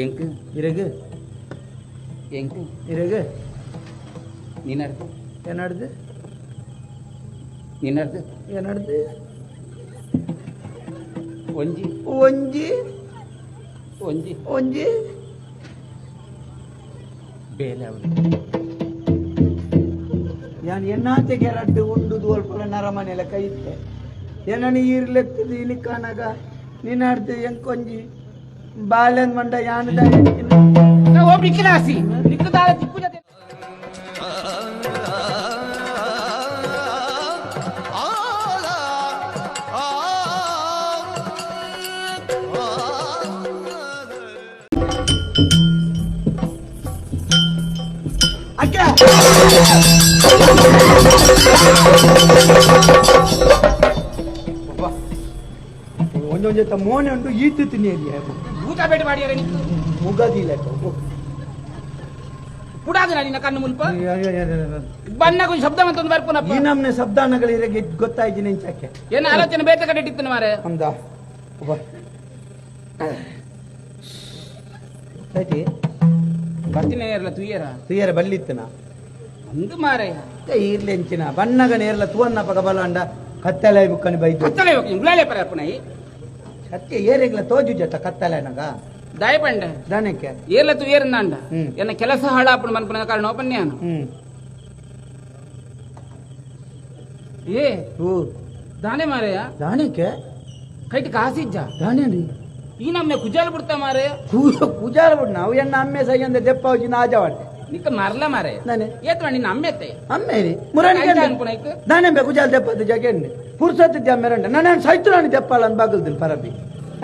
ಎಂಕು ಇರಗು ಎಂಕು ಇರಗು ನೀನಡ್ದು ಏನಾಡ್ದು ನೀನಡ್ದು ಏನಾಡ್ದು ಒಂಜಿ ಒಂಜಿ ಒಂಜಿ ಒಂಜಿ ಬೇಲೆ ಅವಳು ಯಾನ್ ಎನ್ನಾತೆ ಗೆರಡ್ಡು ಉಂಡು ದೋಲ್ಪಲ ನರಮನೆಲ ಕೈತ್ತೆ ಏನನಿ ಈರ್ಲೆತ್ತದು ಇನಿ ಕಾನಾಗ ನೀನಾಡ್ದು ಎಂಕೊಂಜಿ ಬಾಲ್ಯನ್ ಮಂಡ ಯಾನದ ಓ ಬಿಕ್ಕಿನಾಸಿ ಬಿಕ್ಕದಾಳ ತಿಪ್ಪು ಜೊತೆ ಅಕ್ಕ ಒಂದೊಂದು ಮೋನೆ ಉಂಟು ಈತು ತಿನ್ನಿಯದಿ ಊಟ ಬೇಡ ಮಾಡಿಯಾರ ನಿಂತು ಮುಗದಿ ಲೆಕ್ಕ ಪುಡಾದ ನಿನ್ನ ಕಣ್ಣು ಮುಲ್ಪ ಬಣ್ಣಗೂ ಶಬ್ದ ಮತ್ತೊಂದು ಈ ಬರ್ಪುನಪ್ಪ ನಮ್ನೆ ಶಬ್ದಾನಗಳಿರಗೆ ಗೊತ್ತಾಯ್ತು ನೆಂಚಕ್ಕೆ ಏನು ಆಲೋಚನೆ ಬೇತೆ ಕಡೆ ಇಟ್ಟಿತ್ತು ಮಾರೆ? ಅಂದ. ಒಬ್ಬ. ಆಯ್ತಿ ಬರ್ತೀನಿ ಇರಲ್ಲ ತುಯ್ಯರ? ತುಯ್ಯರ ಬಲ್ಲಿತ್ತನ. ಒಂದು ಮಾರೆ. ಇರ್ಲಿ ಎಂಚಿನ ಬಣ್ಣಗ ನೇರ್ಲ ತೂವನ್ನ ಪಗ ಬಲಾಂಡ ಕತ್ತಲೆ ಬುಕ್ಕನಿ ಬೈದು. ಕತ್ತಲೆ ಗುಳಾಲೆ ಪರ ಅಪ್ಪನ ಕತ್ತೆ ಏರೆಗ್ಲ ತೋಜು ಜತ ಕತ್ತಲೆನಗ ದನಕ್ಕೆ. ಏರ್ಲ ತು ಅಂಡ ಹ್ಮ್. ಎನ್ನ ಕೆಲಸ ಹಾಳಾಪಣ ಮನ್ಪನ ಕಾರಣ ಒಪ್ಪನ್ಯಾನು ಹ್ಮ್. ಏ ಹೂ. ದಾನೆ ಮಾರೆಯ ದಾನಕ್ಕೆ? ಕೈಟ್ ಕಾಸಿಜ್ಜ. ದಾನೇರಿ ಈ ನಮ್ನೆ ಕುಜಾಲ್ ಬಿಡ್ತಾ ಮಾರೆ ಕುಜಾಲ್ ಬಿಡ್ ನಾವು ಎನ್ನ ಅಮ್ಮೆ ಸೈ ಅಂದ ದೆಪ್ಪ ಹೋಗಿ ನಿಕ್ಕ ಮರ್ಲ ಮಾರೆ. ಏತ್ ನಿನ್ನ ಅಮ್ಮೆತ್ತೆ ಅಮ್ಮೇರಿ ಮುರಾಣಿ ಅನ್ಪುನ ಇಕ್ಕ ನಾನೇ ಬೆ ಕುಜಾಲ್ ದೆಪ್ಪದ ಜಗೆನ್ನೆ ಪುರ್ಸತ್ ಅಮ್ಮೆರಂಡ ನಾನು ಸೈತುರಾಣಿ ದೆಪ್ಪಲ್ಲ ಪರಬಿ.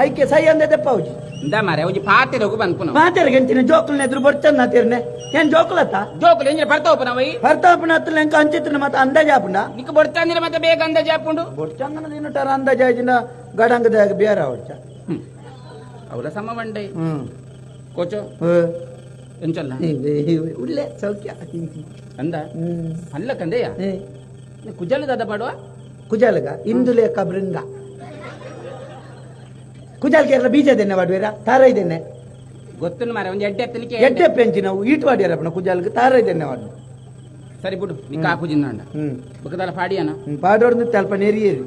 ಐಕೆ ಸೈ ಅಂದೆ ದೆಪ್ಪ ಹೋಗಿ ಇಂದ ಮಾರೆ ಒಂಜಿ ಪಾತೆ ರೋಗು ಬಂದ್ಪುನ ಮಾತೇರಿಗೆ ಎಂಚಿನ ಜೋಕಲ್ನ ಎದುರು ಬರ್ಚನ್ನ ತೀರ್ನೆ. ಏನ್ ಜೋಕಲತ್ತ? ಜೋಕುಲು ಎಂಜಿನ ಬರ್ತಾವಪ್ಪ ವೈ? ಭರ್ತಾಪನ ಹತ್ರ ಎಂಕ ಅಂಚಿತ್ತಿನ ಮತ್ತೆ ಅಂದಾಜಾಪುಂಡ ನಿಕ್ಕ ಬಡ್ತಾಂದಿರ ಮತ್ತೆ ಬೇಗ ಅಂದಾಜ್ ಹಾಕೊಂಡು ಬೊಡ್ಚಂಗನ ದಿನಟರ ಅಂದಾಜಾಜಿನ ಗಡಂಗದಾಗ ಬೇರೆ ಅವಡ್ಚ ಹ್ಮ್. ಸಮ ಬಂಡೆ ಹ್ಮ್. ಕೋಚೋ. ಎಂಚಲ್ಲ? ಉಳ್ಳೆ ಸೌಖ್ಯ. ಅಂದ? ಅಲ್ಲ ಕಂದೆಯ ಕುಜಲದಾದ ಪಾಡುವ? ಕುಜಾಲಗ ಇಂದುಲೇಖ ಬೃಂಗ ಕುಜಾಲ್ಗೆ ಎಲ್ಲ ಬೀಜ ದೇನೆ ಮಾಡುವೀರ ತಾರ ಇದ್ದೇನೆ ಗೊತ್ತನ್ನು ಮಾರೆ ಒಂದು ಎಡ್ಡೆ ಎತ್ತಲಿಕ್ಕೆ ಎಡ್ಡೆ ಪೆಂಚಿ ನಾವು ಈಟ್ ಮಾಡ್ಯಾರಪ್ಪನ ಕುಜಲ್ಗೆ ತಾರ ಇದ್ದೇನೆ ಮಾಡು ಸರಿ ಬಿಡು ನೀ ಕಾಕು ಜಿನ್ನಂಡ ಹ್ಮ್. ಬುಕ್ಕದಲ್ಲ ಪಾಡಿಯಾನ? ಹ್ಮ್, ತಲ್ಪ ನೆರಿಯೇರಿ.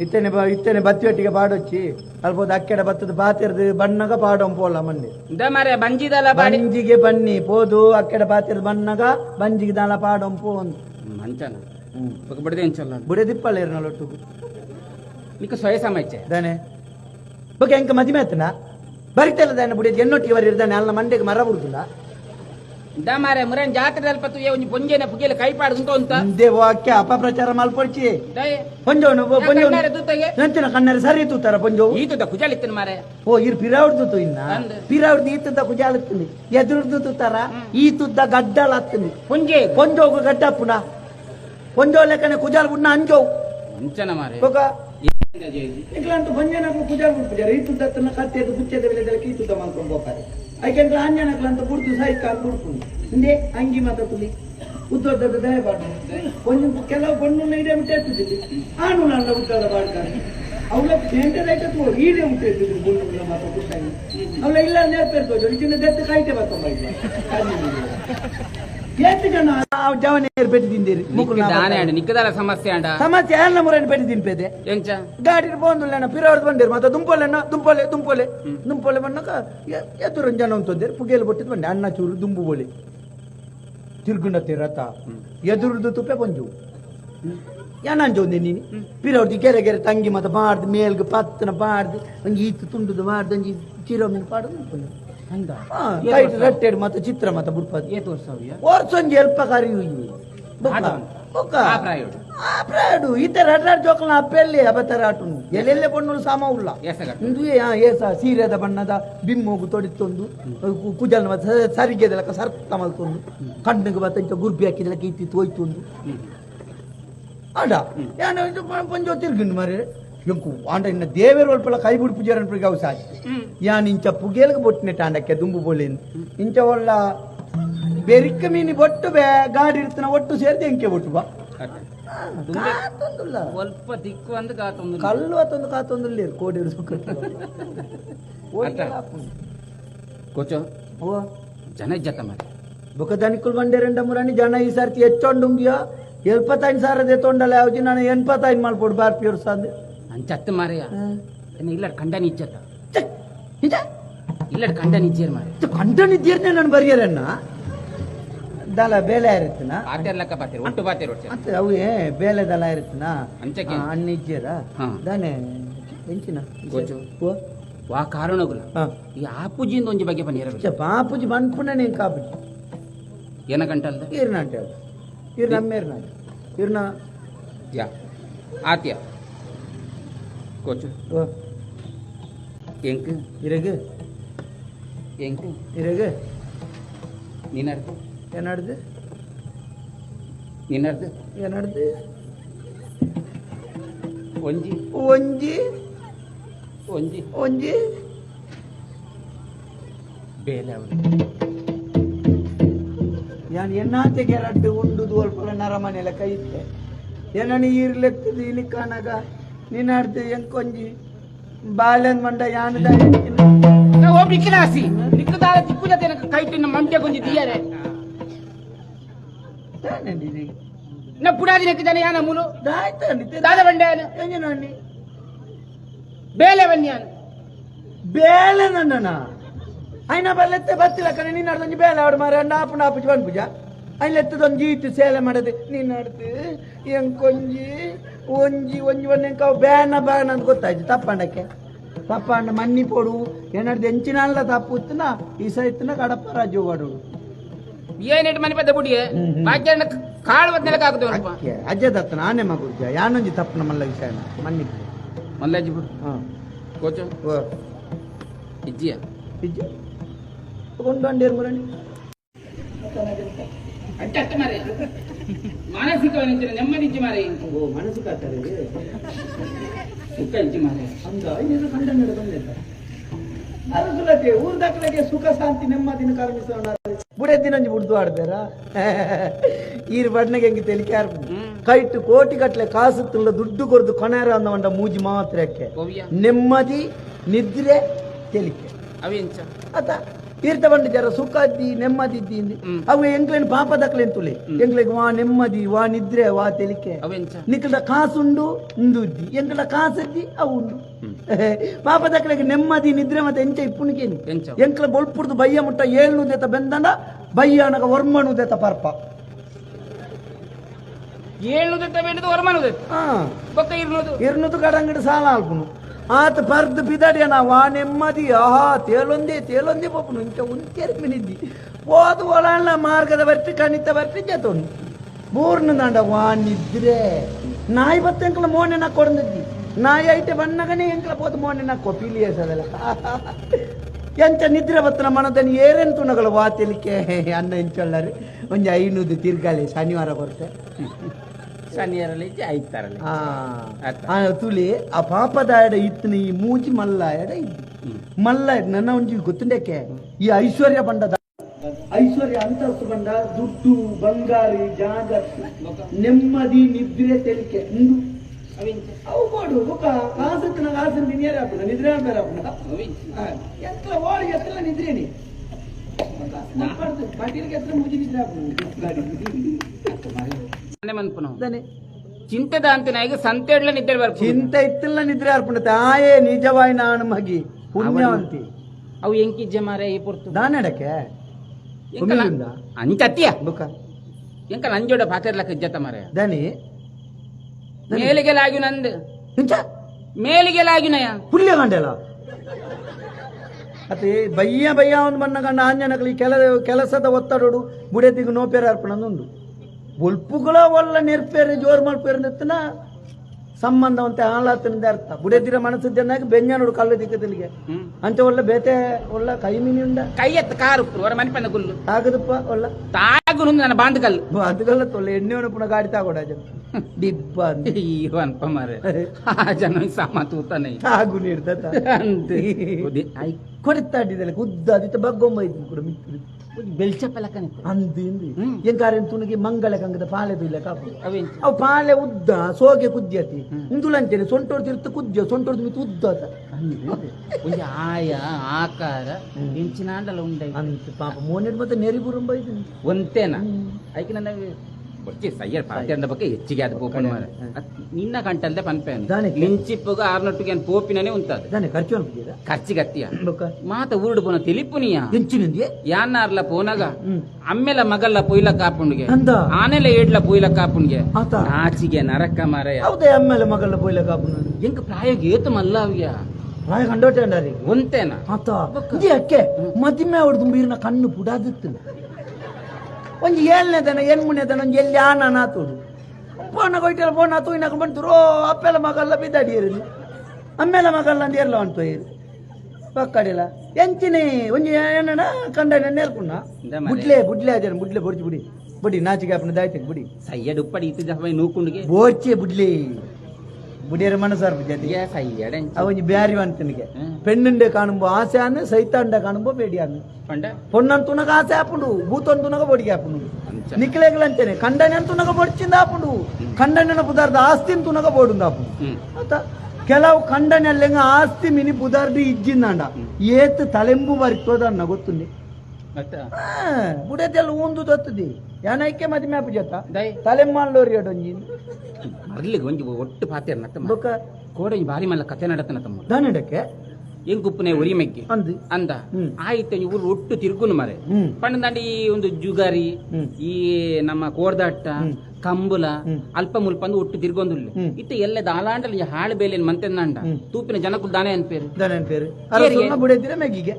ಇತ್ತನೆ ಬ ಇತ್ತನೆ ಬತ್ತಿ ಒಟ್ಟಿಗೆ ಪಾಡೊಚ್ಚಿ. ಅಲ್ಪ ಅಕ್ಕೆಡ ಬತ್ತದ ಪಾತಿರ್ದು ಬಣ್ಣಗ ಪಾಡೊಂ ಪೋಲ ಮಂಡಿ ಇಂದ ಮಾರೆ ಪಾಡಿ. ಬಂಜಿಗೆ ಬನ್ನಿ ಪೋದು ಅಕ್ಕೆಡ ಪಾತಿರ್ದು ಬಣ್ಣಗ ಬಂಜಿಗೆ ದಾಲ ಪಾಡೊಂ ಪೋಂದು ಮಂಚನ ಹ್ಮ್. ಬುಕ್ಕ ಬಡದೆ ಎಂಚಲ್ಲ ಬುಡೆ ದಿಪ್ಪಲ್ಲ ಇರ್ನಲ್ಲೊಟ್ಟು ನಿಕ್ಕ ಸ್ವಯ ಸಮಯ್ಚೆ ದಾನೆ ಬಗ್ಗೆ ಎಂಕ ಮದಿಮೆ ಆತನ? ಬರಿತಲ್ಲ ದಾನೆ ಬುಡೆ ಎನ್ನೊಟ್ಟಿಗೆ ಬರಿರ್ದಾನೆ ಅಲ್ಲ ಮಂಡೆಗೆ ಮರ ಬಿಡುದಿಲ್ಲ ಇಂದ ಮಾರೆ ಮುರನ್ ಜಾತ್ರೆ ಅಲ್ಪ ಒಂಜಿ ಪೊಂಜೆನ ಪುಗೆಲ ಕೈ ಪಾಡು ಅಂತ. ದೇವ ವಾಕ್ಯ ಅಪಪ್ರಚಾರ ಮಲ್ಪೊಡ್ಚಿ. ಪೊಂಜೋನು ಪೊಂಜೋನು ನಂಚಿನ ಕಣ್ಣರೆ ಸರಿ ತೂತಾರ ಪೊಂಜೋ? ಈತದ ಕುಜಾಲ್ ಇತ್ತನ ಮಾರೆ. ಓ ಇರ್ ಪಿರಾವ್ದು ಇನ್ನ. ಅಂದೆ. ಪಿರಾವ್ದು ಈ ತುದ್ದ ಕುಜಾಲತ್ತೀನಿ. ಎದುರ್ದು ತೂತಾರ ಈ ತುದ್ದ ಗಡ್ಡಲ ಹತ್ತೀನಿ ಪೊಂಜೆ ಪೊಂಜೋಗು ಗಡ್ಡ ಪುನ ಪೊಂಜೋ ಲೆಕ್ಕನೆ ಕುಜಾಲ್ ಬುಡ್ನ ಅಂಜೋ. ಮಂಚನ ಮಾರೆ. ಇಕ್ಲಂತೂ ಪಂಜನಕ್ಲು ಕುಜಾಲ್ ಪೂಜಾರಿ ಈ ತುದ್ದ ತನ್ನ ಕತ್ತೆದು ಕುಚ್ಚದ ಬೆಳೆದಲ್ಲ ಈ ತುದ್ದ ಮಾಡ್ಕೊಂಡು ಹೋಗ್ತಾರೆ ಯಾಕೆಂದ್ರೆ ಅಂಜನಕ್ಲಂತ ಬುಡ್ದು ಸಾಯ್ಕ ಬುಡ್ಕೊಂಡು ಹಿಂದೆ ಅಂಗಿ ಮಾತ ತುಲಿ ಉದ್ದೋದ್ದದ ದಯ ಬಾಡು ಒಂದು ಕೆಲವು ಪಣ್ಣು ಇಡೇ ಬಿಟ್ಟಿರ್ತಿದ್ವಿ ಆನು ನನ್ನ ಉದ್ದದ ಬಾಡ್ತಾರೆ ಅವಳ ಎಂಟದೈತ ತೋರು ಈಡೇ ಮುಟ್ಟಿರ್ತಿದ್ರು ಬುಣ್ಣುಗಳ ಮಾತ್ರ ಪುಟ್ಟಾಗಿ ಅವಳ ಇಲ್ಲ ನೇರ್ಪಿರ್ತೋದು ಇದನ್ನ ದತ್ತು ಕಾಯ್ತೆ ಬರ್ತಮ್ಮ ಎಷ್ಟು ಜನ ತಿಂದಿರಿ ದಾನೆ ಸಮಸ್ಯೆ ಸಮಸ್ಯೆ ಎಲ್ಲ ಮುರನ್ನು ಪೆಟ್ಟು ತಿನ್ಪೇದೆ ಎಂಚ? ಗಾಡಿ ಬಂದುಲ್ಲೇನ ಪಿರವರ್ದು ಬಂದಿರು. ಮತ್ತೆ ದುಂಪೋಲೆನ ದುಂಪೋಲೆ ದುಂಪೋಲೆ. ದುಂಪೋಲೆ ಬಂದಾಗ ಎದುರು ಜನ ಅಂತಂದಿರು ಪುಗೇಲು ಬಟ್ಟಿದ್ ಬಂದೆ. ಅನ್ನ ಚೂರು ದುಂಬು ಬೋಳಿ. ತಿರ್ಗುಂಡತ್ತೆ ರಥ ಎದುರುದು ತುಪ್ಪೆ ಬಂಜು ಏನಂಜೊಂದೆ ನೀನು? ಪಿರವರ್ದು ಗೆರೆ ಗೆರೆ ತಂಗಿ ಮತ್ತೆ ಬಾರ್ದು ಮೇಲ್ಗೆ ಪತ್ತನ ಬಾಡ್ದು ಹಂಗೆ ಈತು ತುಂಡುದು ಬಾರ್ದು ಒಂಜಿ ಚಿರೋಮಿನ ಪಾಡ್ದು ಕೈಟ್ ರಟ್ಟೆಡ್ ಮತ್ತೆ ಚಿತ್ರ ಮತ್ತೆ ಬುಡ್ಪದು. ಏತ್ ವರ್ಷ ವರ್ಷೊಂಜಿ ಎಲ್ಪ ಕರಿ ಆಟ. ಆ ಪ್ರಾಯೋಡ್. ಆ ಪ್ರಾಡು ಈತ ರಡ್ರಾಡ್ ಜೋಕಲ್ನ ಅಪ್ಪೆಲ್ಲಿ ಅಬತರ ಆಟು ಎಲ್ಲೆಲ್ಲೆ ಪಣ್ಣುಲು ಸಾಮ ಉಲ್ಲ ಇಂದು ಏಸ ಸೀರೆದ ಬಣ್ಣದ ಬಿಮ್ಮೋಗು ತೊಡಿತೊಂದು ಕುಜಲ್ ಕುಜಲ್ನ ಸರಿಗೆದಲಕ ಸರ್ತ ಮಲ್ತೊಂದು. ಕಣ್ಣಿಗೆ ಬತ್ತ ಗುರ್ಬಿ ಹಾಕಿದಲಕ ಕೀತಿ ತೋಯ್ತೊಂದು. ಅಡ. ಯಾನ ಪಂಜೋ ತಿರ್ಗಿಂಡು ಮರೆ ಎಂಕು ಆಂಡ ಇನ್ನ ದೇವೇರು ಒಲ್ಪಲ ಕೈ ಬಿಡು ಪೂಜಾರ ಗೌಸ ಯಾನ್ ಇಂಚ ಪುಗೇಲ್ಗೆ ಬೊಟ್ಟಿನ ಟಾಂಡಕ್ಕೆ ದುಂಬು ಬೋಲಿನ್ ಇಂಚ ಒಳ್ಳ ಬೆರಿಕ್ಕ ಮೀನಿ ಬೊಟ್ಟು ಬೇ ಗಾಡಿ ಇರ್ತನ ಒಟ್ಟು ಸೇರ್ದು ಎಂಕೆ ಬೊಟ್ಟು ಬಾ. ಸ್ವಲ್ಪ ದಿಕ್ಕು ಅಂದ್ ಕಾತೊಂದು ಕಲ್ಲು ಅತ್ತೊಂದು ಕೋಡಿ ಓ ಜನ ಮಾರೆ ಬೊಕ ದನಿಕುಲ್ ಬಂಡೆ ರೆಂಡ ಮುರಾನಿ ಜನ ಈ ಸರ್ತಿ ಹೆಚ್ಚೊಂಡುಂಗಿಯ ಎಲ್ಪತ್ತೈದು ಸಾವಿರದ ತೊಂಡಲ್ಲ ಯಾವ್ದು ನಾನು ಎನ್ಪತ್ತೈದು ಪ್ಯೂರ್ ಸಾಧ್ಯ. ಅಂಚತ್ತ ಮಾರೆಯ ಇಲ್ಲ ಕಂಡ ನಿಜ? ಇಲ್ಲ ಕಂಡ ನಿಜ್ಜೇರ್ ಮಾರೆ ಕಂಟನಿದ್ದೀರ್ನೆ ನಾನು ಬರೆಯರನ್ನ? ದಲ ಬೇಲೆ ಇರುತ್ತನ? ಲೆಕ್ಕ ಪಾತೆರ್ ಒಟ್ಟು ಪಾತೆರ್ ಒಟ್ಟು ಅವು ಅವೇ ಬೇಲೆ ದಲ ಇರುತ್ತನ? ಅಂಚಕ್ಕೆ. ಅಣ್ಣ ಹಾ. ದಾನೆ ಎಂಚಿನ ಗೊಜ್ಜು. ಪೋ ವಾ ಕಾರಣಗುಲ ಈ ಆಪುಜಿಂದ ಒಂಜಿ ಬಗ್ಗೆ ಪನಿ ಇರಬೇಕು. ಪಾಪುಜಿ ಬನ್ಪುಣ ನೀನ್ ಕಾಪುಜಿ ಏನ ಗಂಟಲ್ದ? ಈರ್ನಾಟ ಇರ್ ನಮ್ಮೇರ್ನಾಟ ಇರ್ನ? ಯಾ. ಆತ್ಯ. ಕೋಚು ಓ ಎಂಕ್ ಇರಗೆ ಎಂಕ್ ಇರಗೆ ನೀನರ್ದು ಏನಾಡ್ದು ನೀನರ್ದು ಏನಾಡ್ದು ಒಂಜಿ ಒಂಜಿ ಒಂಜಿ ಒಂಜಿ ಬೇಲೆ ಅವಳು ಯಾನ್ ಎನ್ನಾತೆ ಗೆರಡ್ಡು ಉಂಡುದು ಒಲ್ಪಲ ನರಮನೆಲ ಕೈತ್ತೆ ಏನನಿ ಈರ್ಲೆತ್ತದು ಇನಿ ಕಾಣಗ ನಿನ್ನಡ್ದು ಹೆಂಗ್ ಕೊಂಜಿ ಬಾಲನ್ ಮಂಡ ಯಾನದ ನಾ ಒಬ್ರು ಇಕ್ಕಿನಾಸಿ ನಿಕ್ಕದಾಲ ತಿಕ್ಕು ಜೊತೆ ಕೈ ತಿನ್ನ ಮಂಟ್ಯ ಕೊಂಜಿ ದಿಯರೆ ತಾನೆ ನಿನಗೆ ನಾ ಪುಡಾದಿ ನೆಕ್ಕಿದ್ದಾನೆ ಯಾನ ಮುಲು? ದಾಯ್ತಾನೆ ದಾದ ಬಂಡೆ ಎಂಜಿ ಬೇಲೆ ಬನ್ಯಾನು ಬೇಲೆ ನನ್ನನ అయినా బల్లెత్తే బత్తిల కానీ నేను అడదొంజి బేలాడు మరి అండి ఆపు ఆపు పని పూజ అయిన ఎత్తదొంజి ఇటు సేల మడది నేను అడితే ಒಂಜಿ ಒಂಜಿ ಒಂದು ಎಂಕ ಬ್ಯಾನ ಬ್ಯಾನ ಅಂತ ಗೊತ್ತಾಯ್ತು ತಪ್ಪಂಡಕ್ಕೆ. ತಪ್ಪಂಡ ಮನ್ನಿ ಪೊಡು ಏನಾಡ್ದು ಎಂಚಿನಲ್ಲ ತಪ್ಪು ಇತ್ತನ ಈ ಸೈತ್ನ ಕಡಪ್ಪ ರಾಜ್ಯ ವಾಡು ಏನಿಟ್ಟು ಮನೆ ಪದ್ದ ಬುಡಿಗೆ? ಹ್ಮ್, ಹ್ಮ್. ಬಾಕಿ ಕಾಳು ಆಗುದವನಪ್ಪ ಅಕ್ಕೆ ಅಜ್ಜೆ ದತ್ತ ನಾನೇ ಮಗುಜ ಯಾನೊಂಜಿ ತಪ್ಪು ನಮ್ಮಲ್ಲ ವಿಷಯ ಮಣ್ಣಿ ಮಲ್ಲಜ್ಜಿ ಬಿಡು ಹಾಂ. ಕೋಚ? ಇಜ್ಜಿಯ? ಇಜ್ಜೆ? ಕೊಂಡೊಂಡೇರು ಮುರಣಿ ಅಟ್ಟ ಅಟ್ಟ ಮಾರೆ ಮಾನಸಿಕವಾಗಿ ನೆಮ್ಮದಿ ಇಜ್ಜಿ ಮಾರೆ. ಓ ಮನಸ್ಸು ಕಾತಾರೆ ಸುಖ ಇಜ್ಜಿ ಮಾರೆ. ಹಂಗ ಕಂಡ ಮೇಲೆ ಬಂದಿಲ್ಲ ಅರಸುಲತೆ ಊರ್ ದಾಖಲೆಗೆ ಸುಖ ಶಾಂತಿ ನೆಮ್ಮದಿನ ಕಾರ್ಮಿಸೋಣ ಬುಡೆ ದಿನಂಜಿ ಉಡ್ದು ಆಡ್ದಾರ ಈರ್ ಬಣ್ಣಗೆ ಹೆಂಗೆ ಹ್ಮ್. ಕೈಟ್ ಕೋಟಿ ಗಟ್ಲೆ ಕಾಸು ತುಳ್ಳ ದುಡ್ಡು ಕೊರದು ಕೊನೆರ ಅಂದವಂಡ ಮೂಜಿ ಮಾತ್ರಕ್ಕೆ ನೆಮ್ಮದಿ ನಿದ್ರೆ ತೆಲಿಕೆ ಅವೇಂಚ. ಆತ. ತೀರ್ಥ ಬಂಡ ಜರ ಸುಖ ಇದ್ದಿ ನೆಮ್ಮದಿ ಇದ್ದಿ ಹ್ಮ್. ಅವು ಎಂಗ್ಲೇನ್ ಪಾಪ ದಕ್ಲೇನ್ ತುಳಿ ಎಂಗ್ಲೇಗ್ ವಾ ನೆಮ್ಮದಿ ವಾ ನಿದ್ರೆ ವಾ ತೆಲಿಕೆ. ನಿಕ್ಕದ ಕಾಸುಂಡು ಉಂದು ಇದ್ದಿ ಎಂಕಲ ಕಾಸದ್ದಿ ಅವು ಉಂಡು ಪಾಪ ದಕ್ಕಲಿಗೆ ನೆಮ್ಮದಿ ನಿದ್ರೆ ಮತ್ತೆ ಎಂಚ ಇಪ್ಪುಣಿಕೇನು. ಎಂಕ್ಲ ಬೊಳ್ಪುಡ್ದು ಬಯ್ಯ ಮುಟ್ಟ ಏಳ್ನುದೆತ ಬೆಂದಂಡ ಬಯ್ಯನಗ ವರ್ಮಣುದೆತ ಪರ್ಪ. ಏಳ್ನೂದತ್ತ ವರ್ಮಣು ದೇತ. ಹಾ. ಬೊಕ್ಕ ಇರ್ನೋದು. ಇರ್ನುದು ಕಡಂಗಡ ಸಾಲ ಆಲ್ಪುನು ಆತ ಪರ್ದು ನಾವು ವಾ ನೆಮ್ಮದಿ, ಆಹಾ, ತೇಲೊಂದೇ ತೇಲೊಂದೇ ಬಪ್ಪು ಇಂಚ ಉಂತೇರಿ ಮಿನಿದ್ದಿ ಓದು ಒಳಣ್ಣ ಮಾರ್ಗದ ಬರ್ತಿ ಕಣಿತ ಬರ್ತಿ ಜತೊಂದು ಮೂರ್ನ ದಂಡ ವಾ ನಿದ್ರೆ. ನಾಯಿ ಬತ್ತಂಕಲ ಮೋನೆ ನಾ ಕೊಡಂದಿದ್ದಿ ನಾಯಿ ಐತೆ ಬಣ್ಣಗನೆ ಎಂಕಲ ಪೋದು ಕೊಪಿಲಿ ಎಸದಲ್ಲ. ಎಂಚ ನಿದ್ರೆ ಬತ್ತನ ಮನದಲ್ಲಿ ಏರೇನು ತುಣಗಳು ವಾ ತೆಲಿಕೆ. ಅನ್ನ ಎಂಚೊಳ್ಳರಿ. ಒಂದು ಐನೂದು ತಿರ್ಗಾಳಿ ಶನಿವಾರ ಕೊಡ್ತೆ ಶನಿಯಾರಲ್ಲಿ ಇಜ್ಜಿ ಐತಾರಲ್ಲಿ ಆ. ತುಳಿ ಆ ಪಾಪದ ಎಡ ಇತ್ತನ ಈ ಮೂಜಿ ಮಲ್ಲ ಎಡ ಇದ್ದು. ಮಲ್ಲ ಎಡ್ ನನ್ನ ಒಂಜಿ ಗೊತ್ತುಂಡಕ್ಕೆ? ಈ ಐಶ್ವರ್ಯ ಬಂಡದ. ಐಶ್ವರ್ಯ ಅಂತಸ್ತು ಬಂಡ ದುಡ್ಡು ಬಂಗಾರಿ ಜಾಗ ನೆಮ್ಮದಿ ನಿದ್ರೆ ತೆಲಿಕೆ ಅವು ಕೊಡು ಒಕ್ಕ ಕಾಸತ್ತಿನ ಕಾಸು ನಿನ್ಯಾರ ಹಾಪುನ ನಿದ್ರೆ ಹಾಪುನ ಅವೆಂಚ. ಎತ್ತಲ ಓಡಿ ಎತ್ತಲ ನಿದ್ರೇನಿ ಪಾಟೀಲ್ಗೆ ಎತ್ತಲ ಮೂಜಿ ನಿದ್ರೆ ಹಾಪುನ ಮನೆ ಮನ್ಪುನ ಅದಾನೆ ಚಿಂತೆದ ಅಂತಿನ ಈಗ ಸಂತೆಡ್ಲ ನಿದ್ದೆ ಬರ್ಪು ಚಿಂತೆ ಇತ್ತಿಲ್ಲ ನಿದ್ರೆ ಅರ್ಪಣತೆ ಆಯೇ ನಿಜವಾಯ್ ನಾನು ಮಗಿ. ಪುಣ್ಯವಂತಿ. ಅವು ಎಂಕಿಜ್ಜೆ ಮಾರೆ ಈ ಪುರ್ತು. ದಾನಡಕ್ಕೆ? ಅಂಚತ್ತಿಯ ಬುಕ್ಕ ಎಂಕ ನಂಜೋಡ ಪಾತೆರ್ಲಕ್ಕ ಇಜ್ಜತ ಮಾರೆ. ದನಿ. ಮೇಲಿಗೆ ಲಾಗಿ ನಂದು. ಇಂಚ ಮೇಲಿಗೆ ಲಾಗಿನಯ ಪುಲ್ಯ ಗಂಡೆಲ. ಅತಿ ಬಯ್ಯ ಬಯ್ಯ ಒಂದು ಬಣ್ಣ ಕಂಡ ಆಂಜನಕಲಿ ಕೆಲ ಕೆಲಸದ ಒತ್ತಡೋಡು ಬುಡೆದಿಗೆ ನೋಪೇರ ಅರ್ಪಣ ಉಂಡು ಒಲ್ಪುಗಳ ಒಲ್ಲ ನೆರ್ಪೇರೆ ಜೋರು ಮಲ್ಪೇರ ನೆತ್ತನ ಸಂಬಂಧ ಅಂತ ಹಾಳಾತನದ ಅರ್ಥ. ಬುಡೆದಿರ ಬೆಂಜ ನೋಡು ಕಲ್ಲು ದಿಕ್ಕದಲ್ಲಿಗೆ ಅಂತ ಒಳ್ಳೆ ಬೇತೆ ಒಳ್ಳೆ ಕೈ ಮೀನಿ ಉಂಡ ಕೈ ಎತ್ತ ಕಾರು ಹೊರ ಮನೆ ಪನ್ನ ಗುಲ್ಲು. ತಾಗದಪ್ಪ ಒಳ್ಳೆ. ತಾಗು ನನ್ನ ಬಾಂಧ ಕಲ್ಲು. ಅದೆಲ್ಲ ತೊಳ್ಳೆ ಎಣ್ಣೆ ಪುನಃ ಗಾಡಿ ತಗೋಡ ಜನ ಡಿಬ್ಬ ಅಂತ ಅಯ್ಯೋ ಅನ್ಪ ಮಾರೆ ಆ ಜನ ಸಾಮ ತೂತಾನೆ. ತಾಗು ನೀಡ್ದ ಅಂತ ಕೊಡಿತಾಡಿದಲ್ಲ ಉದ್ದ ಅದಿತ್ತ ಬಗ್ಗೊಂಬ ಇದ್ದು ಕೂಡ ಮಿಕ್ಕಿದ್ದು. ಬೆಲ್ಚಪ್ಪಲಕ್ಕನಿತ್ತು ಅಂದಿಂది ಹ್ಮ್. ಎಂಕಾರೆ ಮಂಗಳ ಕಂಗದ ಪಾಲೆ ತುಯ್ಲ ಕಾಪು. ಅವು ಪಾಲೆ ಉದ್ದ ಸೋಗೆ ಕುದ್ಯತಿ. ಇಂದುಲಂಚನೆ ಸೊಂಟೋರ್ ತಿರ್ತು ಕುದ್ಯ ಸೊಂಟೋರ್ ಮಿತ್ತು ಉದ್ದ. ಒಂಜಿ ಆಯ ಆಕಾರ ಎಂಚಿನಾಂಡಲ ಉಂಡೈ ಅಂತ ಪಾಪ ಮೋನೆಡ್ ಮತ್ತೆ ನೆರಿ ಬುರುಂಬ ಇದೀನಿ ಒಂತೇನ ಐಕೆ ಕೊಚ್ಚಿ ಸಯ್ಯರ್ ಪಾರ್ಟಿ ಅಂದ ಬಗ್ಗೆ ಹೆಚ್ಚಿಗೆ ಅದು ಪೋಪನ ನಿನ್ನ ಗಂಟಲ್ದೆ ಪನ್ಪೆ ಮಿಂಚಿಪ್ಪುಗ ಆರ್ನೊಟ್ಟಿಗೆ ಪೋಪಿನೇ ಉಂಟದು. ಖರ್ಚಿಗೆ ಅತ್ತಿಯ ಮಾತ ಊರುಡು ಪೋನ ತಿಳಿಪುನಿಯ ಯಾನಾರ್ಲ ಪೋನಾಗ? ಅಮ್ಮೆಲ ಮಗಲ್ಲ ಪೊಯ್ಲ ಕಾಪುಣ್ಗೆ. ಆನೆಲ ಏಡ್ಲ ಪೊಯ್ಲ ಕಾಪುಣ್ಗೆ. ಆಚಿಗೆ ನರಕ ಮಾರಯ ಅಮ್ಮೆಲ ಮಗಲ್ಲ ಪೊಯ್ಲ ಕಾಪುಣ ಎಂಕ ಪ್ರಾಯೋಗ ಏತು ಮಲ್ಲ ಅವ್ಯ ಪ್ರಾಯ ಮದಿಮೆ ಅವ್ರದ್ದು ಮೀರಿನ ಕಣ್ಣು ಪುಡಾದಿತ್ತು ಒಂಜಿ ಏಳನೇ ದನ ಎಣ್ಮೂನೇ ದನ ಒಂಜಿ ಎಲ್ಲಿ ಆನ ನಾತೋಡು ಪೋನ ಕೊಯ್ಟಲ್ಲ ಪೋನ ತೂಯಿನಾಕ ಬಂತು ಓ ಅಪ್ಪೆಲ್ಲ ಮಗಲ್ಲ ಬಿದ್ದಾಡಿಯರು ಅಮ್ಮೆಲ್ಲ ಮಗಲ್ಲ ಅಂತ ಎಲ್ಲ ಅಂಟೋಯ್ರು ಪಕ್ಕಡಿಲ್ಲ. ಎಂಚಿನಿ ಒಂಜಿ ಏನಣ್ಣ ಕಂಡ ನೇರ್ಕೊಂಡ. ಬುಡ್ಲೆ ಬುಡ್ಲೆ ಅದೇ ಬುಡ್ಲೆ ಬೊಡ್ಚಿ ಬಿಡಿ. ಬುಡಿ ನಾಚಿಗೆ ಅಪ್ಪನ ದಾಯ್ತಿ ಬಿಡಿ. ಸಯ್ಯಡ್ ಉಪ್ಪಡಿ ಇತ್ತು ಜಫೈ ನೂಕುಂಡಿಗೆ. ಬೋರ್ಚೆ ಬುಡ್ಲಿ. ಬುಡಿಯರ ಮನಸ್ಸಾರ್ ಜೊತೆಗೆ ಏ ಸಯ್ಯಡ್ ಅವನ್ ಬ್ಯಾರಿ ಅಂತನಿಗೆ ಹ್ಮ್. പെണ്ണിന്റെ കാണുമ്പോ ആശയാന്ന് സൈത്താന്റെ കാണുമ്പോ പേടിയാന്ന് ಪಂಡ పొన్నంతునగా ఆశ ఆపుండు భూతొంతునగా పొడిగి ఆపుండు ಅಂಚ. నిఖిలేగలంటేనే కండనంతునగా పొడిచింది ఆపుండు కండన పుదార్థ ఆస్తిని తునగా పోడుంది ఆపుండు ಹ್ಮ್ ಆತ ಕೆಲವು ಕಂಡನೆಲ್ಲಂಗ ಆಸ್ತಿ ಮಿನಿ ಪುದಾರ್ದು ಇಜ್ಜಿಂದಂಡ ಏತ್ ತಲೆಂಬು ಬರ್ತದನ್ನ ಗೊತ್ತುಂದಿ ಬುಡದೆಲ್ಲ ಉಂದು ದೊತ್ತದಿ. ಯಾನಕ್ಕೆ ಮತ್ತೆ ಮ್ಯಾಪ್ ಜೊತ? ದೈ. ತಲೆಮಾಲ್ನವ್ರು ಹೇಳೋಂಜಿ ಮರ್ಲಿಗೆ ಒಂಜಿ ಒಟ್ಟು ಪಾತಿಯರ್ ನತ್ತ ಬೊಕ ಕೋಡೆ ಬಾರಿ ಮಲ್ಲ ಕತೆ ನಡತನ ತಮ್ಮ. ದಾನಡಕ್ಕೆ ಏನ್ ಗುಪ್ಪನೆ ಒರಿಮೆಗ್ಗೆ ಅಂದ. ಆಯ್ತು ಇವ್ರು ಒಟ್ಟು ತಿರ್ಗುನು ಮರೆ. ಪಂಡದಾಂಡಿ ಈ ಒಂದು ಜುಗಾರಿ ಈ ನಮ್ಮ ಕೋರ್ದಾಟ ಕಂಬುಲ ಅಲ್ಪ ಮುಲ್ಪ ಅಂದು ಒಟ್ಟು ತಿರುಗೊಂದುಲ್ಲಿ. ಇತ್ತ ಎಲ್ಲ ದಾಲಾಂಡಲ್ಲಿ ಹಾಳು ಬೇಲೆ ಮಂತೆ ನಾಂಡ ತೂಪಿನ ಜನಕ್ಕೂ ದಾನೆ ಅನ್ಪೇರು ದಾನೆ ಅನ್ಪೇರು ಬುಡೇದಿರ ಮೆಗಿಗೆ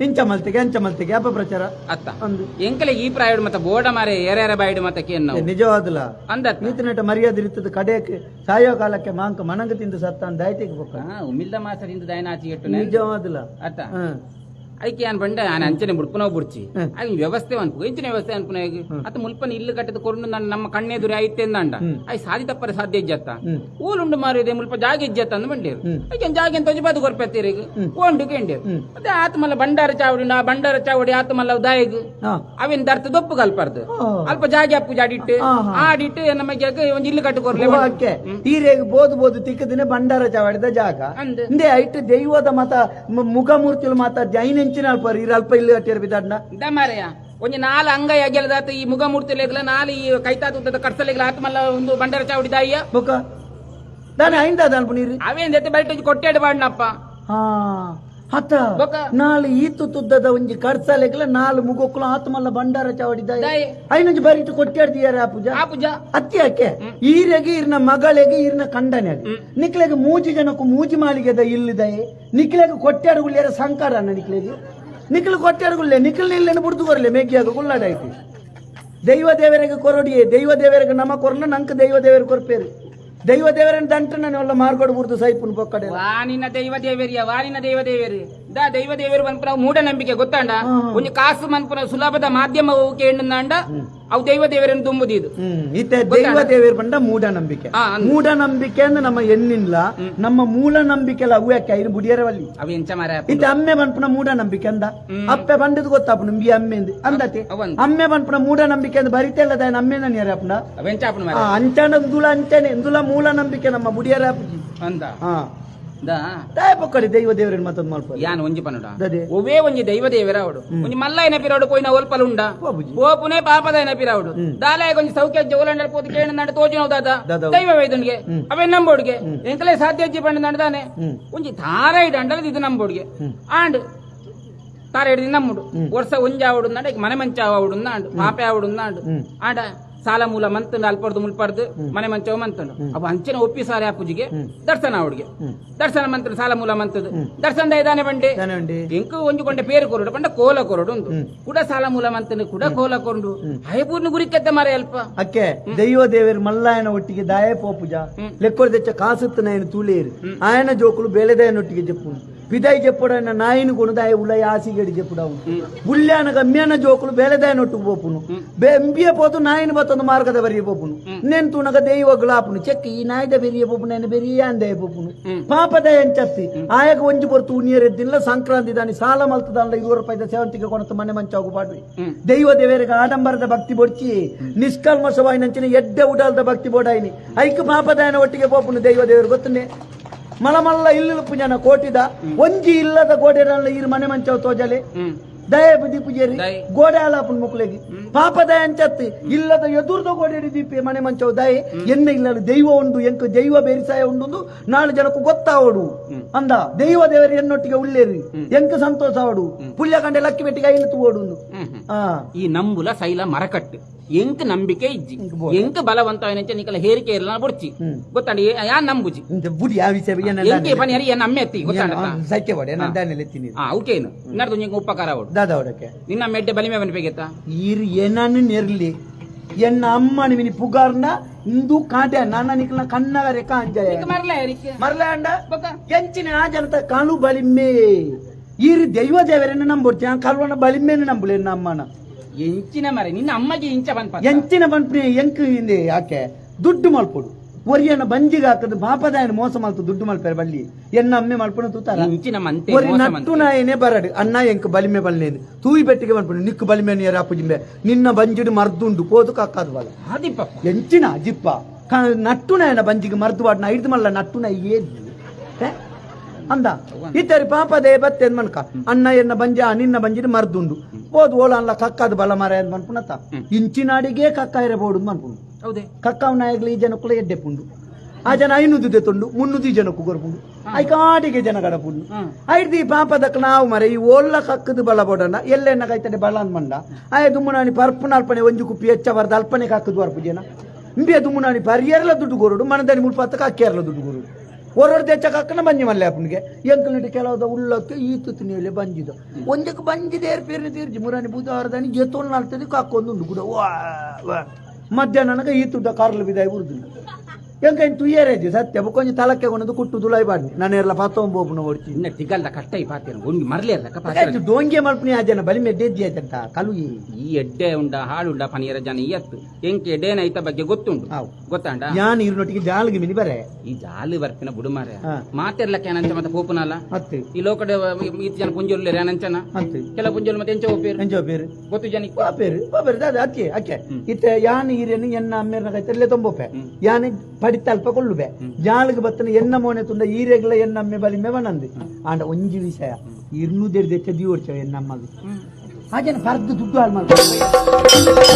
ತಿಂಚ ಮಲ್ತಿಗೆ ಅಂಚ ಮಲ್ತಿಗೆ ಅಪಪ್ರಚಾರ ಅತ್ತ. ಒಂದು. ಎಂಕಲೆ ಈ ಪ್ರಾಯಡ್ ಮತ್ತೆ ಬೋಡ ಮಾರೆ ಏರೇರ ಬಾಯಿಡ್ ಮತ್ತೆ ಕೇನು ನಿಜವಾದಲ್ಲ ಅಂದ ನೀತಿನಟ ಮರ್ಯಾದೆ ಇರ್ತದೆ ಕಡೆಯಕ್ಕೆ ಸಾಯೋ ಕಾಲಕ್ಕೆ ಮಾಂಕ ಮನಂಗ ತಿಂದು ಸತ್ತಾನ್ ದಾಯ್ತಿಗೆ ಬೊಕ್ಕ ಉಮಿಲ್ದ ಮಾಸರಿಂದ ದಾಯನಾಚಿ ಎಟ್ಟು ನಿಜವಾದಲ್ಲ ಅತ್ತ. ಅದಕ್ಕೆ ಅನ್ಬಂಡೆ ಆನೆ ಅಂಚನೆ ಮುಡ್ಪನ ಬುಡ್ಚಿ ಅಲ್ಲಿ ವ್ಯವಸ್ಥೆ ಅನ್ಪು ಇಂಚಿನ ವ್ಯವಸ್ಥೆ ಅನ್ಪುನಾಗಿ ಅತ್ತ ಮುಲ್ಪನ ಇಲ್ಲಿ ಕಟ್ಟದ ಕೊಂಡು ನನ್ನ ನಮ್ಮ ಕಣ್ಣೆದುರಿ ಐತೆ ಅಂದಂಡ. ಅಯ್ ಸಾಧಿ ತಪ್ಪರೆ ಸಾಧ್ಯ ಇಜ್ಜತ್ತ. ಊಲುಂಡು ಮಾರಿದೆ ಮುಲ್ಪ ಜಾಗ ಇಜ್ಜತ್ತ ಅಂದ್ ಬಂಡೇರು. ಅದಕ್ಕೆ ಜಾಗ ಅಂತ ತೊಜಿಬಾದು ಕೊರ್ಪತ್ತೀರಿ ಓಂಡು ಕೇಂಡೇರು. ಅದೇ ಆತ್ಮಲ್ಲ ಬಂಡಾರ ಚಾವಡಿ ನಾ ಬಂಡಾರ ಚಾವಡಿ ಆತ್ಮಲ್ಲ ದಾಯಿಗ್ ಅವಿನ ದರ್ತ ದೊಪ್ಪು ಕಲ್ಪರ್ದು. ಅಲ್ಪ ಜಾಗ ಅಪ್ಪು ಜಾಡಿಟ್ಟು ಆಡಿಟ್ಟು ನಮಗೆ ಒಂದು ಇಲ್ಲಿ ಕಟ್ಟು ಕೊರ್ಲೆ ತೀರೆಗೆ ಬೋದು ಬೋದು ತಿಕ್ಕದಿನ ಬಂಡಾರ ಚಾವಡಿದ ಜಾಗ. ಇಂದೇ ಐಟ್ ದೈವದ ಮತ ಮುಖಮೂರ್ತಿಗಳು ಮಾತ ಜೈನ ಇಂಚಿನಾಲ್ ಅಲ್ಪ ಇರ ಅಲ್ಪ ಇಲ್ಲಿ ಅಟ್ಟಿಯರ್ ಬಿದ್ದಾಡ್ನ ಇದ ಮಾರಯ್ಯ ಒಂಜಿ ನಾಲ್ ಅಂಗ ಯಾಗೆಲದಾತ ಈ ಮುಗ ಮೂರ್ತಿಲೆಗ್ಲ ನಾಲ್ ಈ ಕೈತಾತ ಉದ್ದದ ಕಟ್ಸಲೆಗ್ಲ ಆತ ಮಲ್ಲ ಒಂದು ಬಂಡರ ಚಾವಡಿದಾಯ ಬೊಕ ದಾನೆ ಐಂದ ದಾನ್ ಪುನೀರಿ ಅವೇನ್ ಜೊತೆ ಬೈಟ್ ಕೊಟ್ಟೆಡ್ ಬಾಡ್ನಪ್ಪ ಹಾ. ಬೊಕ್ಕ ನಾಲ್ ಈತು ತುದ್ದದ ಒಂಜಿ ಕಡ್ಸಲೆಗ್ಲ ನಾಲ್ ಮುಗೊಕ್ಕಲು ಆತ್ಮಲ್ಲ ಬಂಡಾರ ಚಾವಡಿದ ಐನೊಂಜಿ ಬರಿಟ್ಟು ಕೊಟ್ಟಾಡ್ದಿಯಾರ ಆ ಪೂಜಾ? ಆ ಪೂಜಾ. ಅತ್ತಿ ಯಾಕೆ? ಈರೆಗೆ ಇರ್ನ ಮಗಳಿಗೆ ಇರ್ನ ಕಂಡನೆ ನಿಕ್ಲೆಗೆ ಮೂಜಿ ಜನಕ್ಕೂ ಮೂಜಿ ಮಾಳಿಗೆದ ಇಲ್ಲದೆ ನಿಕ್ಲೆಗೆ ಕೊಟ್ಟಾಡುಗುಳ್ಳಿಯರ ಸಂಕಾರ ನಿಕ್ಲೆಗೆ. ನಿಕ್ಲು ಕೊಟ್ಟಾಡುಗುಳ್ಳೆ ನಿಕ್ಲ್ ನಿಲ್ಲೆನ ಬುಡ್ದು ಕೊರ್ಲೆ ಮೇಗಿಯಾಗ ಗುಳ್ಳಾಡಾಯ್ತು. ದೈವ ದೇವರಿಗೆ ಕೊರಡಿಯೇ ದೈವ ದೇವರಿಗೆ ನಮ ಕೊರ್ನ ನಂಕ ದೈವ ದೇವರಿಗೆ ಕೊರ್ಪೇರು. ದೈವ ದೇವರನ್ನ ದಂಟ ಒಲ್ಲ ಮಾರ್ಕೊಡ್ಬಾರ್ದು ಸೈಪುನ್ ಪೊಕ್ಕಡೆ ವಾನಿನ ದೈವ ದೇವರಿಯ ವಾನಿನ ದೈವ ದೇವೇರಿ ದಾ ದೈವ ದೇವರು ಮನ್ಪುನ ಮೂಢನಂಬಿಕೆ ಗೊತ್ತಾಂಡ. ಒಂದು ಕಾಸು ಮನ್ಪುನ ಸುಲಭದ ಮಾಧ್ಯಮ ಕೇಂದ್ರ ಅವು ದೈವ ದೇವರನ್ನು ತುಂಬುದು ಇದು ಹ್ಮ್ ಇತ್ತೆ ದೈವ ದೇವರು ಬಂದ ಮೂಢನಂಬಿಕೆ ಮೂಢನಂಬಿಕೆ ಅಂದ್ರೆ ನಮ್ಮ ಎನ್ನಿಲ್ಲ ನಮ್ಮ ಮೂಲ ನಂಬಿಕೆಲ್ಲ ಅವು ಯಾಕೆ ಐದು ಬುಡಿಯರವಲ್ಲಿ. ಅವು ಎಂಚ ಮರ ಇತ್ತೆ ಅಮ್ಮೆ ಬನ್ಪುನ ಮೂಢನಂಬಿಕೆ ಅಂದ. ಅಪ್ಪೆ ಬಂದದ್ದು ಗೊತ್ತಾಪು ನಿಮ್ಗೆ ಅಮ್ಮೆ ಅಂದ್ ಅಂದತೆ. ಅಮ್ಮೆ ಬನ್ಪುನ ಮೂಢನಂಬಿಕೆ ಅಂದ್ ಬರಿತಾ ಅಮ್ಮೆ ನನ್ಯಾರ ಅಪ್ಪನ ಅವೆಂಚ ಅಪ್ಪನ ಮರ ಅಂಚನ ದುಲ ಅಂಚನೆ ದುಲ ಮೂಲ ನಂಬಿಕೆ ನಮ್ಮ ಬುಡಿಯರ ಅಂದ. ಹಾ ದಾ. ತಾಯ ದೈವ ದೇವರನ್ನ ಮತ್ತೊಂದು ಮಾಡ್ಬೋದು ಯಾನ್ ಒಂಜಿ ಪನುಡ? ದದೆ ಒವೇ ಒಂಜಿ ದೈವ ದೇವರ ಒಂಜಿ ಮಲ್ಲ ಎನಪಿರಾಡು ಪೋಯಿನ ಒಲ್ಪಲುಂಡ ಬಾಬುಜಿ ಓಪುನೆ ಪಾಪದ ಎನಪಿರಾಡು ದಾಲಾಯ ಒಂಜಿ ಸೌಖ್ಯ ಜೋಲಂಡ ಪೋದು ಕೇಣ ನಡ ತೋಜಿನೋ ದಾದ. ದೈವ ವೈದನ್ಗೆ ಅವೇ ನಂಬೋಡ್ಗೆ. ಎಂಕಲೇ ಸಾಧ್ಯ ಅಜ್ಜಿ ಪಂಡ ನಡ್ದಾನೆ. ಒಂಜಿ ತಾರ ಇಡಂಡಲ ಇದು ನಂಬೋಡ್ಗೆ. ಆಂಡ್ ತಾರ ಹಿಡಿದು ನಮ್ಮುಡು ವರ್ಷ ಒಂಜಿ ಆವಡು ನಾಡ ಮನೆ ಮಂಚ ಆವಡು ನಾಂಡು ಪಾಪೆ ಆವಡು ನಾಂಡು. ಆಡ ಸಾಲ ಮೂಲ ಮಂತಂಡು ಅಲ್ಪರ್ದು ಮುಲ್ಪರ್ದು ಮನೆ ಮಂಚವ ಮಂತಂಡು ಅವ ಅಂಚಿನ ಒಪ್ಪಿ ಸಾರೆ ಆ ಪೂಜೆಗೆ ದರ್ಶನ ಅವಡಿಗೆ ದರ್ಶನ ಮಂತ್ರ ಸಾಲ ಮೂಲ ಮಂತದು ದರ್ಶನ ಇದಾನೆ ಬಂಡೆ. ಇಂಕು ಒಂಜಿ ಕೊಂಡೆ ಪೇರು ಕೊರಡು ಪಂಡ ಕೋಲ ಕೊರಡು ಉಂದು ಕೂಡ ಸಾಲ ಮೂಲ ಮಂತನು ಕೂಡ ಕೋಲ ಕೊಂಡು ಹೈಪೂರ್ನ ಗುರಿಕೆದ್ದ ಮರ ಅಲ್ಪ. ಅಕ್ಕೆ ದೈವ ದೇವರು ಮಲ್ಲಾಯನ ಒಟ್ಟಿಗೆ ದಾಯ ಪೋಪುಜ ಪೂಜಾ. ಲೆಕ್ಕ ಕಾಸುತ್ತ ನಾಯನ ತೂಲೇರು ಆಯನ ಜೋಕುಲು ಬೇಳೆದಾಯನೊಟ್ಟಿಗೆ ಜಪ್ಪು ಬಿದಾಯ್ ಜಪ್ಪಡ ನಾಯಿನ ಗುಣದಾಯ ಉಳ್ಳ ಆಸಿ ಗಡಿ ಜಪ್ಪಡ ಉಳ್ಳ್ಯಾನ ಗಮ್ಯಾನ ಜೋಕಲು ಬೇಲೆದಾಯ ನೋಟು ಹೋಪುನು ಬೆಂಬಿಯ ಪೋತು ನಾಯಿನ ಬತ್ತೊಂದು ಮಾರ್ಗದ ಬರೀ ಬೋಪುನು ನೆಂತು ನಗ ದೇವ ಗುಲಾಪುನು. ಚೆಕ್ ಈ ನಾಯ್ದ ಬೆರಿಯ ಬೋಪು ನೆನ ಬೆರಿಯ ಅಂದೇ ಬೋಪುನು ಪಾಪದ ಏನ್ ಚಪ್ಪಿ ಆಯಕ್ಕೆ ಒಂಜು ಬರ್ತು ನೀರ್ ಎದ್ದಿಲ್ಲ ಸಂಕ್ರಾಂತಿ ಸಾಲ ಮಲ್ತದ ಅಲ್ಲ ಇವರು ರೂಪಾಯಿ ಸೇವಂತಿಗೆ ಕೊನಸ ಮನೆ ಮಂಚ ಹೋಗು ಪಾಡ್ ದೈವ ದೇವರ ಆಡಂಬರದ ಭಕ್ತಿ ಬೊಡ್ಚಿ. ನಿಷ್ಕಲ್ಮಸವಾಯಿ ನಂಚಿನ ಎಡ್ಡೆ ಉಡಾಲದ ಭಕ್ತಿ ಬೋಡಾಯಿನಿ. ಐಕ್ ಪಾಪದಾಯನ ಒಟ್ಟಿಗೆ ಬೋಪುನು ದೈವ ದೇವರು ಗೊತ್ತುನೆ ಮಲ ಮಲ್ಲ ಇಲ್ಲು ಪುಂಜನ ಕೋಟಿದ. ಒಂಜಿ ಇಲ್ಲದ ಗೋಡೆರಲ್ಲ ಇರ್ ಮನೆ ಮಂಚವ ತೋಜಲೆ. ದಯ ದೀಪುಜೇರಿ. ಗೋಡೆ ಆಲಾಪನ್ ಮುಕ್ಳಿಗೆ. ಪಾಪ ದಯ ಅಂಚತ್ತಿ. ಇಲ್ಲದ ಎದುರ್ದ ಗೋಡೆ ದೀಪಿ ಮನೆ ಮಂಚವ ದಯ. ಎನ್ನ ಇಲ್ಲ ದೈವ ಉಂಡು ಎಂಕ ದೈವ ಬೇರಿಸಾಯ ಉಂಡು ನಾಳೆ ಜನಕ್ಕೂ ಗೊತ್ತಾವಡು. ಅಂದ ದೈವ ದೇವರಿ ಎನ್ನೊಟ್ಟಿಗೆ ಉಳ್ಳೇರಿ. ಎಂಕ ಸಂತೋಷ ಅವಡು ಪುಲ್ಯ ಕಂಡೆ ಲಕ್ಕಿ ಬೆಟ್ಟಿಗೆ ಐಲು ಆ. ಈ ನಂಬುಲ ಸೈಲ ಮರಕಟ್ಟು. ಎಂಕ್ ನಂಬಿಕೆ ಇಜ್ಜಿ. ಎಂಕ್ ಬಲವಂತ ನಿಕಲ ಹೇರಿಕೆ ಇರಲ್ಲ ಬುಡ್ಚಿ. ಗೊತ್ತಾಡಿ ಯಾ ನಂಬುಜಿ ಬುಡಿ ಯಾವ ವಿಷಯ ಎಂಕೆ ಪನಿ ಹರಿ ನಮ್ಮೆ ಎತ್ತಿ ಗೊತ್ತಾಡ ಸೈಕೆ ಬಡಿ ನಾನು ದಾನೆಲ್ಲ ಎತ್ತೀನಿ ಹಾ ಅವಕೇನು ನಿಂಗೆ ಉಪಕಾರ ಅವಡು ದಾದ ಅವಡಕ್ಕೆ ನಿನ್ನ ಮೆಡ್ಡೆ ಬಲಿಮೆ ಬನ್ಬೇಕಿತ್ತ ಇರು ಏನನ್ನು ನೆರಲಿ? ಎನ್ನ ಅಮ್ಮನ ಮಿನಿ ಪುಗಾರ್ನ ಇಂದು ಕಾಟೆ ನಾನು ನಿಕ್ಲ ಕನ್ನಗರೆ ರೇಖಾ ಮರಲ ಹೇರಿಕೆ ಮರಲ ಅಂಡ? ಕೆಂಚಿನ ಆ ಜನತ ಕಾಲು ಬಲಿಮ್ಮೆ ಈ ದೈವ ದೇವರನ್ನ ನಂಬುಡ್ತಿ ಕಲ್ವನ ಬಲಿಮ್ಮೆನ ನಂಬುಲೆ ನಮ್ಮನ ಎಂಚಿನ ಮರೆ ನಿನ್ನ ಅಮ್ಮಗೆ ಇಂಚ ಬಂದ್ ಎಂಚಿನ ಬಂಟ್ನೆ ಎಂಕ್ ಹಿಂದೆ ಯಾಕೆ? ದುಡ್ಡು ಮಲ್ಪೊಡು. ಒರಿಯನ್ನ ಬಂಜಿಗೆ ಹಾಕದು ಬಾಪದಾಯನ ಮೋಸ ಮಲ್ತು ದುಡ್ಡು ಮಲ್ಪರೆ ಬಳ್ಳಿ. ಎನ್ನ ಅಮ್ಮೆ ಮಲ್ಪಣ ತೂತಾರ? ಇಂಚಿನ ಮಂತೆ ಒರಿ ನಟ್ಟು. ನಾಯನೆ ಬರಡು. ಅನ್ನ ಎಂಕ್ ಬಲಿಮೆ ಬಲ್ನೇದು ತೂಯಿ ಬೆಟ್ಟಿಗೆ ಬಂದ್ಬಿಡು ನಿಕ್ಕು ಬಲಿಮೆ ನೀರ ಅಪ್ಪುಜಿಂಬೆ ನಿನ್ನ ಬಂಜಿಡು ಮರ್ದುಂಡು ಪೋದು ಕಾಕಾದು ಬಲ ಎಂಚಿನ ಜಿಪ್ಪ ನಟ್ಟು ನಾಯನ ಬಂಜಿಗೆ ಮರ್ದು ಬಾಡ್ನ ಐದು ಮಲ್ಲ ನಟ್ಟು ನಾಯಿ ಏನು? ಅಂದ. ಇತ್ತರಿ ಪಾಪದೇ ಬತ್ತೆ ಮನ್ಕ. ಅಣ್ಣ ಎನ್ನ ಬಂಜ ನಿನ್ನ ಬಂಜಿನ ಮರ್ದುಂಡು. ಓದ್ ಓಲ ಅಲ್ಲ ಕಕ್ಕದ ಬಲ ಮರ ಅಂತ ಹ್ಮ್. ಇಂಚಿನಾಡಿಗೆ ಕಕ್ಕ ಇರಬಹುದು ಮನ್ಪುಂಡು ಹೌದೇ. ಕಕ್ಕವ ನಾಯಗ್ಲಿ ಈ ಜನಕ್ಕೂ ಎಡ್ಡೆ ಪುಂಡು. ಆ ಜನ ಐನೂದು ದೆತ್ತುಂಡು ಮುನ್ನೂದು ಈ ಜನಕ್ಕೂ ಗೊರ್ಪುಂಡು. ಐ ಕಾಟಿಗೆ ಜನ ಗಡಪುಂಡು. ಐದು ಈ ಪಾಪದಕ್ಕ ನಾವು ಮರ ಈ ಓಲ್ಲ ಕಕ್ಕದ ಬಲ ಬೋಡಣ್ಣ ಎಲ್ಲೆನ್ನ ಕೈತಡೆ ಬಲ ಅಂದ್ ಮಂಡ ಆಯ ದುಮ್ಮನಾಣಿ ಪರ್ಪುನ ಅಲ್ಪನೆ ಒಂಜು ಕುಪ್ಪಿ ಹೆಚ್ಚ ಬರ್ದ ಅಲ್ಪನೆ ಕಕ್ಕದು ವರ್ಪು ಜನ. ಇಂಬೆ ದುಮ್ಮನಾಣಿ ಪರಿಯರ್ಲ ದುಡ್ಡು ಕೊರೋಡು ಮನದಲ್ಲಿ ಮುಲ್ಪತ್ತಕ್ಕೆ ಅಕ್ಕಿಯರ್ಲ ದುಡ್ಡು ಕೊರೋಡು ಒರೊರು ತೆಚ್ಚ ಕಕ್ಕನ ಬಂಜಿ ಮಲ್ಲೆ ಅಪ್ಪನಿಗೆ. ಎಂಕಲ್ನಿಟ್ಟು ಕೆಲವದ ಉಳ್ಳಕ್ಕೆ ಈ ತುತ್ತಿನಿಯಲ್ಲಿ ಬಂಜಿದ. ಒಂದಕ್ಕೆ ಬಂಜಿದೆ ಏರ್ಪೇರಿ ತೀರ್ಜಿ? ಮುರಾನಿ ಬುಧವಾರದಾನಿ ಜೆತ್ತೋಲ್ ನಾಲ್ತದಕ್ಕೆ ಕಾಕೊಂದು ಉಂಡು ಕೂಡ. ಮಧ್ಯಾಹ್ನ ನನಗೆ ಈ ತುಡ್ಡ ಕಾರ್ಲು ಬಿದಾಯಿ ಉರುದಿಲ್ಲ ಎಂಕ ಇಂತು ಏರೇಜಿ ಸತ್ಯ. ಕೊಂಚ ತಲಕ್ಕೆ ಕೊಂಡದು ಕುಟ್ಟು ದುಲಾಯಿ ಬಾಡ್ನಿ ನಾನು ಎಲ್ಲ ಪತ್ತೊಂಬೋಪುನ ಓಡ್ತಿ ಇನ್ನ ತಿಗಲ್ದ ಕಷ್ಟ ಈ ಪಾತಿನ ಒಂದು ಮರಲಿ ಅಲ್ಲ ಆಯ್ತು ಡೋಂಗೆ ಮಲ್ಪನಿ ಆ ಜನ. ಬಲಿ ಮೆಡ್ಡೆದ್ದಿ ಆಯ್ತಂತ ಕಲು ಈ ಈ ಎಡ್ಡೆ ಉಂಡ ಹಾಳುಂಡ ಪನಿಯರ ಜನ ಎತ್ತು ಎಂಕೆ ಡೇನ ಐತ ಬಗ್ಗೆ ಗೊತ್ತುಂಡು ಗೊತ್ತಾಂಡ? ಯಾನ್ ಇರ್ನೊಟ್ಟಿಗೆ ಜಾಲಿಗೆ ಮಿನಿ ಬರೆ? ಈ ಜಾಲಿ ಬರ್ತಿನ ಬುಡುಮಾರೆ. ಮಾತಿರ್ಲಕ್ಕೆ ಏನಂಚ ಮತ್ತೆ ಪೋಪುನಲ್ಲ? ಮತ್ತೆ ಈ ಲೋಕಡೆ ಈತ ಜನ ಪುಂಜೋರ್ಲಿ ಏನಂಚನ ಕೆಲ ಪುಂಜೋಲ್ ಮತ್ತೆ ಎಂಚ ಓಪೇರ್ ಎಂಚ ಓಪೇರ್ ಗೊತ್ತು ಜನ ಓಪೇರ್ ಓಪೇರ್ ದಾದ ಅಕ್ಕೆ ಅಕ್ಕೆ. ಇತ್ತೆ ಯಾನ್ ಈರೇನು ಎನ್ನ ಅಮ್ಮೇರ್ನ ಕೈತರ್ಲೆ ತೊಂಬೋಪೆ. ಯಾನ್ ಪಡಿತಲ್ಪ ಕೊಳ್ಳುಬೆ ಜಾಲ್ಗೆ ಬತ್ತನ ಎನ್ನ ಮೋನೆ ತುಂಡ ಈರೆಗ್ಲ ಎನ್ನ ಅಮ್ಮೆ ಬಲಿ ಮೇವನಂದು ಆಂಡ ಒಂಜಿ ವಿಷಯ ಇರ್ನುದೇರ್ ದೆಚ್ಚ ದಿಯೋಡ್ಚವ ಎನ್ನ ಅಮ್ಮಗೆ ಆ ಜನ ಪರ್ದು ದುಡ್ಡು ಹಾಳು ಮಾಡ್ತಾರೆ